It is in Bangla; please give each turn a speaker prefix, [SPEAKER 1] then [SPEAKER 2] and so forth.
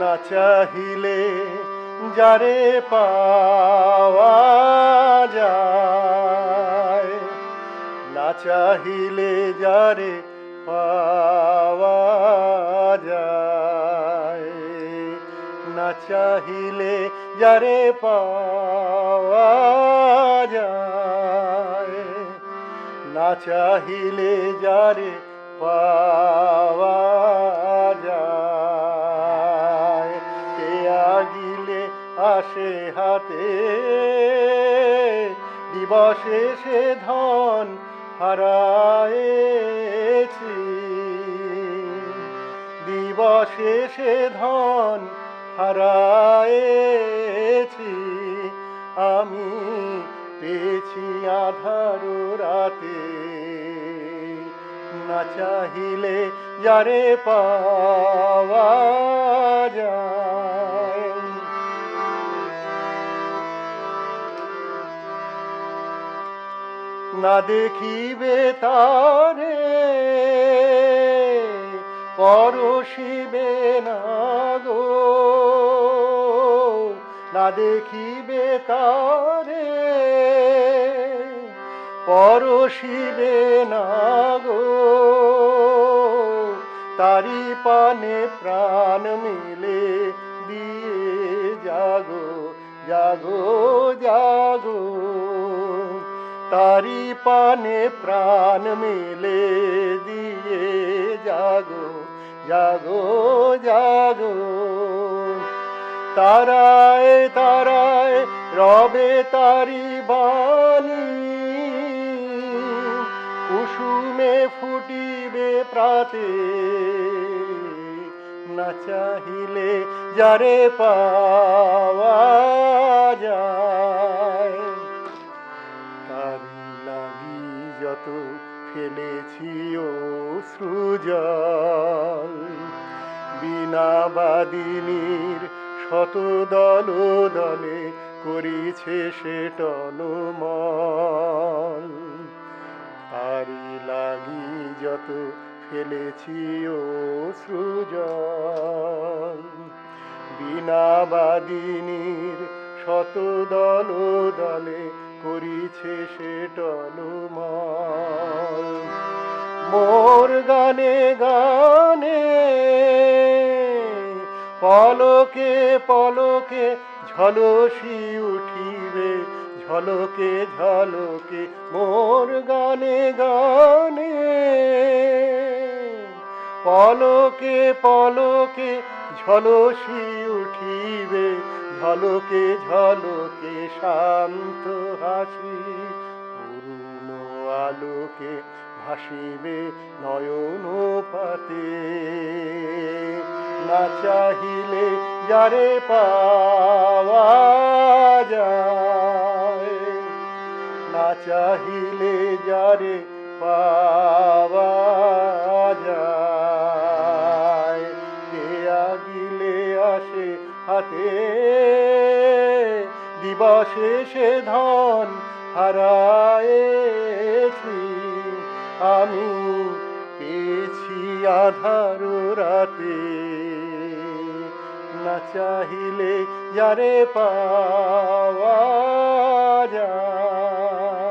[SPEAKER 1] না চাহিলে যারে পাওয়া যায়? না চাহিলে যারে পাওয়া যায়? না চাহিলে যারে পাওয়া যায়? না চাহিলে যারে পাওয়া আসে হাতে, দিবসে সে ধন হারায়েছি। দিবসে সে ধন হারায়েছি। আমি পেয়েছি আধার রাতে। না চাহিলে যারে পাওয়া যায়। না দেখিবে তারে পরশিবে না গো। না দেখিবে তারে পরশিবে না গো। তারি পানে প্রাণ মিলে দিয়ে জাগো জাগো জাগো। তারি পানে প্রাণ মেলে দিয়ে জাগো জাগো জাগো। তারায় তারায় রবে তারি বাণী। কুসুমে ফুটিবে প্রাতে, না চাহিলে যারে পাওয়া সৃজল বিনা বাদিনীর শত দল দলে করিছে সে টলমল তারি লাগি যত ফেলেছি ও সৃজল। বিনা বাদিনীর শত দল দলে করিছে সে টলমল মোর গানে গানে, পলকে পলকে ঝলসি উঠিবে, ঝলকে ঝলকে মোর গানে গানে। পলকে পলকে ঝলসি উঠিবে, ঝলকে ঝলকে শান্ত হাসি পূর্ণ আলোকে ভাসিবে নয়ন পাতে না চাহিলে যারে পাওয়া যায়, না চাহিলে যারে পাওয়া যায়। কে আগিলে আসে হাতে দিবসে সে ধন হারায়েছি। আমি পেয়েছি আধার রাতে। না চাহিলে যারে পাওয়া যায়।